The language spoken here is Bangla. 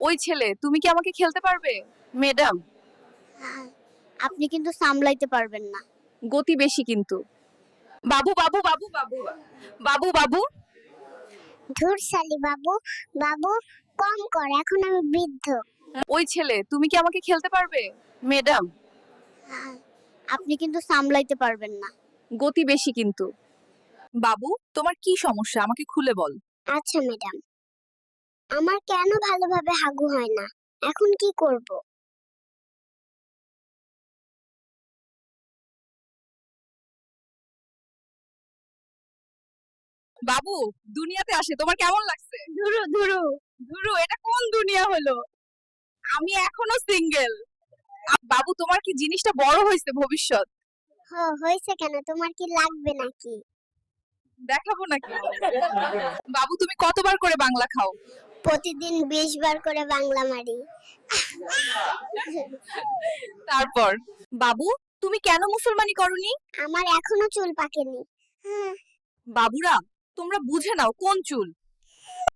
ওই ছেলে তুমি কি আমাকে খেলতে পারবে? ম্যাডাম আপনি কিন্তু সামলাইতে পারবেন না। গতি বেশি কিন্তু। বাবু বাবু বাবু বাবু বাবু বাবু। ধুর শালি বাবু বাবু কম কর এখন আমি বৃদ্ধ। ওই ছেলে তুমি কি আমাকে খেলতে পারবে? ম্যাডাম আপনি কিন্তু সামলাইতে পারবেন না। গতি বেশি কিন্তু। বাবু তোমার কি সমস্যা? আমাকে খুলে বল। আচ্ছা ম্যাডাম। আমার কেন ভালোভাবে হাগু হয় না? এখন কি করব? বাবু দুনিয়াতে আসে তোমার কেমন লাগছে? ধুরু ধুরু। ধুরু এটা কোন দুনিয়া হলো? আমি এখনও সিঙ্গেল বাবু তোমার কি জিনিসটা বড় হয়েছে ভবিষ্যৎ? হয়েছে কেন? তোমার কি লাগবে নাকি? দেখাবো নাকি? বাবু তুমি কতবার করে বাংলা খাও? প্রতিদিন বিশ বার করে বাংলা মারি। তারপর? বাবু তুমি কেন মুসলমানি করনি? আমার এখনও চুল পাকেনি। বাবুরা তোমরা বুঝে নাও কোন চুল।